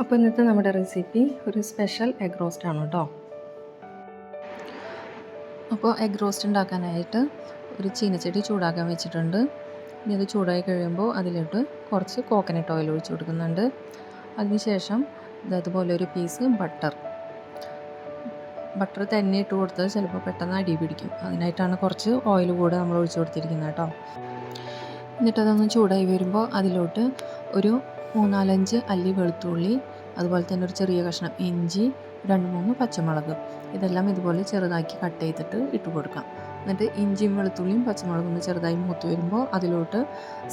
അപ്പോൾ ഇന്നത്തെ നമ്മുടെ റെസിപ്പി ഒരു സ്പെഷ്യൽ എഗ് റോസ്റ്റ് ആണ് കേട്ടോ അപ്പോൾ എഗ് റോസ്റ്റ് ഉണ്ടാക്കാനായിട്ട് ഒരു ചീനച്ചട്ടി ചൂടാക്കാൻ വെച്ചിട്ടുണ്ട്. ഇനി അത് ചൂടായി കഴിയുമ്പോൾ അതിലോട്ട് കുറച്ച് കോക്കനട്ട് ഓയിൽ ഒഴിച്ച് കൊടുക്കുന്നുണ്ട്. അതിനുശേഷം ഇതതുപോലെ ഒരു പീസ് ബട്ടർ ബട്ടർ തന്നെ ഇട്ട് കൊടുത്താൽ ചിലപ്പോൾ പെട്ടെന്ന് അടി പിടിക്കും. അതിനായിട്ടാണ് കുറച്ച് ഓയിൽ കൂടെ നമ്മൾ ഒഴിച്ചു കൊടുത്തിരിക്കുന്നത് കേട്ടോ എന്നിട്ടതൊന്ന് ചൂടായി വരുമ്പോൾ അതിലോട്ട് ഒരു മൂന്നാലഞ്ച് അല്ലി വെളുത്തുള്ളി അതുപോലെ തന്നെ ഒരു ചെറിയ കഷ്ണം ഇഞ്ചി രണ്ട് മൂന്ന് പച്ചമുളക്. ഇതെല്ലാം ഇതുപോലെ ചെറുതാക്കി കട്ട് ചെയ്തിട്ട് ഇട്ട് കൊടുക്കാം. എന്നിട്ട് ഇഞ്ചിയും വെളുത്തുള്ളിയും പച്ചമുളകും ചെറുതായി മൂത്ത് വരുമ്പോൾ അതിലോട്ട്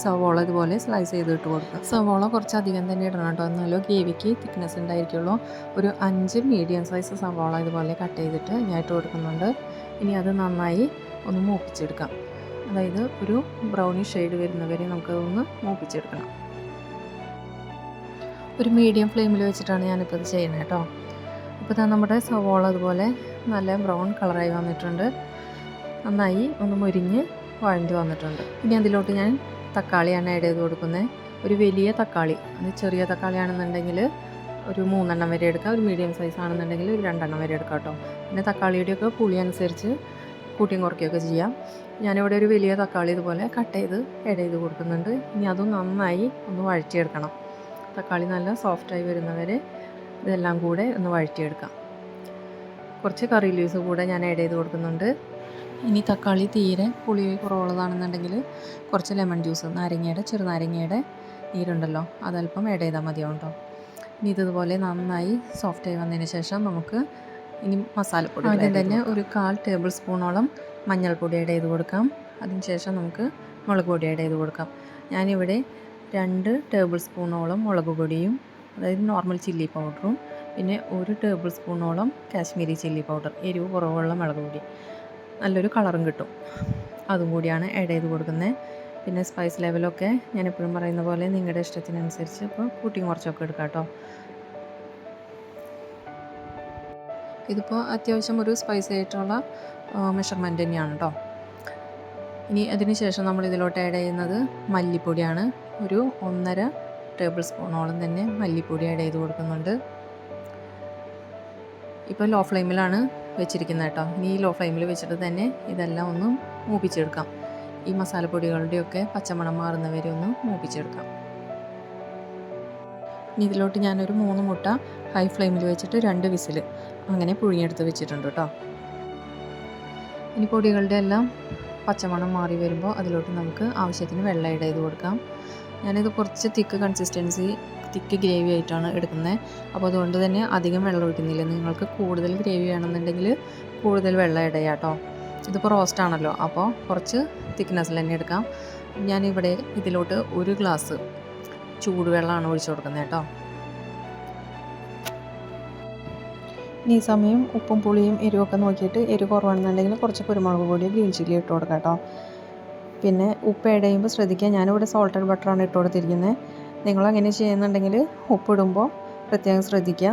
സവോള ഇതുപോലെ സ്ലൈസ് ചെയ്തിട്ട് കൊടുക്കുക സവോള കുറച്ച് അധികം തന്നെ ഇടണം കേട്ടോ. എന്നാലും ഗ്രേവിക്ക് തിക്നെസ് ഉണ്ടായിരിക്കുള്ളൂ. ഒരു അഞ്ച് മീഡിയം സൈസ് സവോള ഇതുപോലെ കട്ട് ചെയ്തിട്ട് ഞാൻ കൊടുക്കുന്നുണ്ട്. ഇനി അത് നന്നായി ഒന്ന് മൂപ്പിച്ചെടുക്കാം. അതായത് ഒരു ബ്രൗണി ഷെയ്ഡ് വരുന്നവരെ നമുക്കതൊന്ന് മൂപ്പിച്ചെടുക്കണം. ഒരു മീഡിയം ഫ്ലെയിമിൽ വെച്ചിട്ടാണ് ഞാനിപ്പോൾ ഇത് ചെയ്യുന്നത് കേട്ടോ. അപ്പോൾ ഇതാ നമ്മുടെ സവോള അതുപോലെ നല്ല ബ്രൗൺ കളറായി വന്നിട്ടുണ്ട്. നന്നായി ഒന്ന് മുരിഞ്ഞ് വഴണ്ടി വന്നിട്ടുണ്ട്. ഇനി അതിലോട്ട് ഞാൻ തക്കാളിയാണ് ആഡ് ചെയ്ത് കൊടുക്കുന്നത് ഒരു വലിയ തക്കാളി. അത് ചെറിയ തക്കാളിയാണെന്നുണ്ടെങ്കിൽ ഒരു മൂന്നെണ്ണം വരെ എടുക്കാം. ഒരു മീഡിയം സൈസ് ആണെന്നുണ്ടെങ്കിൽ ഒരു രണ്ടെണ്ണം വരെ എടുക്കാം കേട്ടോ. പിന്നെ തക്കാളിയുടെയൊക്കെ പുളി അനുസരിച്ച് കൂട്ടിയും കുറയ്ക്കുകയൊക്കെ ചെയ്യാം. ഞാനിവിടെ ഒരു വലിയ തക്കാളി ഇതുപോലെ കട്ട് ചെയ്ത് ആഡ് ചെയ്ത് കൊടുക്കുന്നുണ്ട്. ഇനി അതും നന്നായി ഒന്ന് വഴറ്റിയെടുക്കണം. തക്കാളി നല്ല സോഫ്റ്റായി വരുന്നവരെ ഇതെല്ലാം കൂടെ ഒന്ന് വഴറ്റിയെടുക്കാം. കുറച്ച് കറി ലീവ്സ് കൂടെ ഞാൻ ആഡ് ചെയ്ത് കൊടുക്കുന്നുണ്ട്. ഇനി തക്കാളി തീരെ പുളി കുറവുള്ളതാണെന്നുണ്ടെങ്കിൽ കുറച്ച് ലെമൺ ജ്യൂസ് നാരങ്ങയുടെ ചെറുനാരങ്ങയുടെ നീരുണ്ടല്ലോ അതല്പം ആഡ് ചെയ്താൽ മതിയാവും കേട്ടോ ഇനി ഇതുപോലെ നന്നായി സോഫ്റ്റായി വന്നതിന് ശേഷം നമുക്ക് ഇനി മസാലപ്പൊടി ആദ്യം തന്നെ ഒരു കാൽ ടേബിൾ സ്പൂണോളം മഞ്ഞൾപ്പൊടി ആഡ് ചെയ്ത് കൊടുക്കാം. അതിനുശേഷം നമുക്ക് മുളക് പൊടി ആഡ് ചെയ്ത് കൊടുക്കാം. ഞാനിവിടെ രണ്ട് ടേബിൾ സ്പൂണോളം മുളക് പൊടിയും അതായത് നോർമൽ ചില്ലി പൗഡറും പിന്നെ ഒരു ടേബിൾ സ്പൂണോളം കാശ്മീരി ചില്ലി പൗഡർ എരിവ് കുറവുള്ള മുളക് പൊടി. നല്ലൊരു കളറും കിട്ടും. അതും കൂടിയാണ് ആഡ് ചെയ്ത് കൊടുക്കുന്നത്. പിന്നെ സ്പൈസ് ലെവലൊക്കെ ഞാൻ എപ്പോഴും പറയുന്ന പോലെ നിങ്ങളുടെ ഇഷ്ടത്തിനനുസരിച്ച് ഇപ്പോൾ കൂട്ടിയും കുറച്ചൊക്കെ എടുക്കാം കേട്ടോ. ഇതിപ്പോൾ അത്യാവശ്യം ഒരു സ്പൈസി ആയിട്ടുള്ള മെഷർമെന്റ് തന്നെയാണ് കേട്ടോ. ഇനി അതിന് ശേഷം നമ്മൾ ഇതിലോട്ട് ആഡ് ചെയ്യുന്നത് മല്ലിപ്പൊടിയാണ്. ഒരു ഒന്നര ടേബിൾ സ്പൂണോളം തന്നെ മല്ലിപ്പൊടി ആഡ് ചെയ്ത് കൊടുക്കുന്നുണ്ട്. ഇപ്പോൾ ലോ ഫ്ലെയിമിലാണ് വെച്ചിരിക്കുന്നത് കേട്ടോ. ഇനി ഈ ലോ ഫ്ലെയിമിൽ വെച്ചിട്ട് തന്നെ ഇതെല്ലാം ഒന്ന് മൂപ്പിച്ചെടുക്കാം. ഈ മസാലപ്പൊടികളുടെയൊക്കെ പച്ചമണം മാറുന്നവരെ ഒന്ന് മൂപ്പിച്ചെടുക്കാം. ഇനി ഇതിലോട്ട് ഞാനൊരു മൂന്ന് മുട്ട ഹൈ ഫ്ലെയിമിൽ വെച്ചിട്ട് രണ്ട് വിസിൽ അങ്ങനെ പുഴുങ്ങിയെടുത്ത് വെച്ചിട്ടുണ്ട് കേട്ടോ. ഇനി പൊടികളുടെ എല്ലാം പച്ചമണം മാറി വരുമ്പോൾ അതിലോട്ട് നമുക്ക് ആവശ്യത്തിന് വെള്ളം ഇട ചെയ്ത് കൊടുക്കാം. ഞാനിത് കുറച്ച് തിക്ക് കൺസിസ്റ്റൻസി തിക്ക് ഗ്രേവി ആയിട്ടാണ് എടുക്കുന്നത്. അപ്പോൾ അതുകൊണ്ട് തന്നെ അധികം വെള്ളം ഒഴിക്കുന്നില്ല. നിങ്ങൾക്ക് കൂടുതൽ ഗ്രേവി വേണമെന്നുണ്ടെങ്കിൽ കൂടുതൽ വെള്ളം ഇട കേട്ടോ ഇതിപ്പോൾ റോസ്റ്റ് ആണല്ലോ. അപ്പോൾ കുറച്ച് തിക്നെസ്സിൽ തന്നെ എടുക്കാം. ഞാനിവിടെ ഇതിലോട്ട് ഒരു ഗ്ലാസ് ചൂടുവെള്ളമാണ് ഒഴിച്ചു കൊടുക്കുന്നത് കേട്ടോ. ഈ സമയം ഉപ്പും പുളിയും എരിവൊക്കെ നോക്കിയിട്ട് എരിവ് കുറവാണെന്നുണ്ടെങ്കിൽ കുറച്ച് കുരുമുളക് പൊടി ഗ്രീൻ ചില്ലി ഇട്ട് കൊടുക്കാം കേട്ടോ. പിന്നെ ഉപ്പ് ഇടയുമ്പോൾ ശ്രദ്ധിക്കുക ഞാനിവിടെ സോൾട്ടഡ് ബട്ടറാണ് ഇട്ട് കൊടുത്തിരിക്കുന്നത്. നിങ്ങളങ്ങനെ ചെയ്യുന്നുണ്ടെങ്കിൽ ഉപ്പിടുമ്പോൾ പ്രത്യേകം ശ്രദ്ധിക്കുക.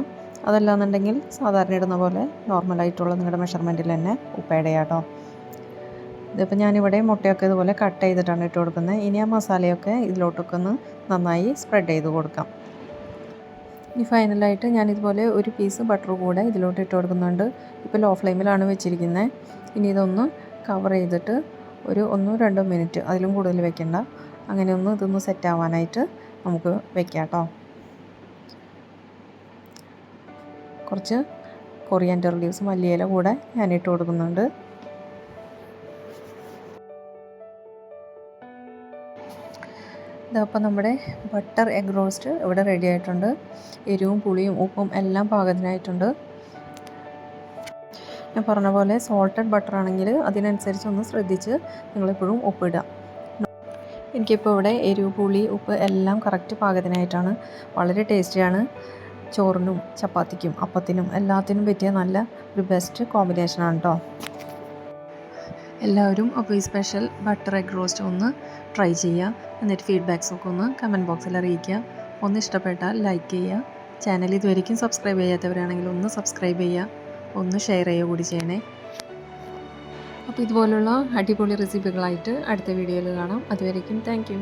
അതല്ലാന്നുണ്ടെങ്കിൽ സാധാരണ ഇടുന്ന പോലെ നോർമലായിട്ടുള്ള നിങ്ങളുടെ മെഷർമെന്റിൽ തന്നെ ഉപ്പ് ചെയ്യാം കേട്ടോ. ഇതിപ്പോൾ ഞാനിവിടെ മുട്ടയൊക്കെ ഇതുപോലെ കട്ട് ചെയ്തിട്ടാണ് ഇട്ട് കൊടുക്കുന്നത്. ഇനി ആ മസാലയൊക്കെ ഇതിലോട്ടൊക്കെ ഒന്ന് നന്നായി സ്പ്രെഡ് ചെയ്ത് കൊടുക്കാം. ഇനി ഫൈനലായിട്ട് ഞാൻ ഇതുപോലെ ഒരു പീസ് ബട്ടർ കൂടെ ഇതിലോട്ട് ഇട്ട് കൊടുക്കുന്നുണ്ട്. ഇപ്പോൾ ലോ ഫ്ലെയിമിലാണ് വെച്ചിരിക്കുന്നത് ഇനി ഇതൊന്ന് കവർ ചെയ്തിട്ട് ഒരു ഒന്നോ രണ്ടോ മിനിറ്റ് അതിലും കൂടുതൽ വെക്കണ്ട. അങ്ങനെ ഒന്ന് ഇതൊന്ന് സെറ്റ് ആവാനായിട്ട് നമുക്ക് വെക്കാം കേട്ടോ കുറച്ച് കൊറിയാൻഡർ ലീവ്സ് മല്ലിയില കൂടെ ഞാൻ ഇട്ട് കൊടുക്കുന്നുണ്ട്. ഇതപ്പോൾ നമ്മുടെ ബട്ടർ എഗ് റോസ്റ്റ് ഇവിടെ റെഡി ആയിട്ടുണ്ട്. എരിവും പുളിയും ഉപ്പും എല്ലാം പാകത്തിനായിട്ടുണ്ട്. ഞാൻ പറഞ്ഞ പോലെ സോൾട്ടഡ് ബട്ടർ ആണെങ്കിൽ അതിനനുസരിച്ച് ഒന്ന് ശ്രദ്ധിച്ച് നിങ്ങളെപ്പോഴും ഉപ്പിടുക. എനിക്കിപ്പോൾ ഇവിടെ എരിവ് പുളി ഉപ്പ് എല്ലാം കറക്റ്റ് പാകത്തിനായിട്ടാണ്. വളരെ ടേസ്റ്റിയാണ് ചോറിനും ചപ്പാത്തിക്കും അപ്പത്തിനും എല്ലാത്തിനും പറ്റിയ നല്ല ഒരു ബെസ്റ്റ് കോമ്പിനേഷനാണ് കേട്ടോ എല്ലാവരും അപ്പോൾ ഈ സ്പെഷ്യൽ ബട്ടർ എഗ് റോസ്റ്റ് ഒന്ന് ട്രൈ ചെയ്യുക. എന്നിട്ട് ഫീഡ്ബാക്സൊക്കെ ഒന്ന് കമന്റ് ബോക്സിൽ അറിയിക്കുക. ഒന്ന് ഇഷ്ടപ്പെട്ടാൽ ലൈക്ക് ചെയ്യുക. ചാനൽ ഇതുവരെയും സബ്സ്ക്രൈബ് ചെയ്യാത്തവരാണെങ്കിൽ ഒന്ന് സബ്സ്ക്രൈബ് ചെയ്യുക. ഒന്ന് ഷെയർ ചെയ്യുക കൂടി ചെയ്യണേ. അപ്പോൾ ഇതുപോലുള്ള അടിപൊളി റെസിപ്പികളായിട്ട് അടുത്ത വീഡിയോയിൽ കാണാം. അതുവരേക്കും താങ്ക്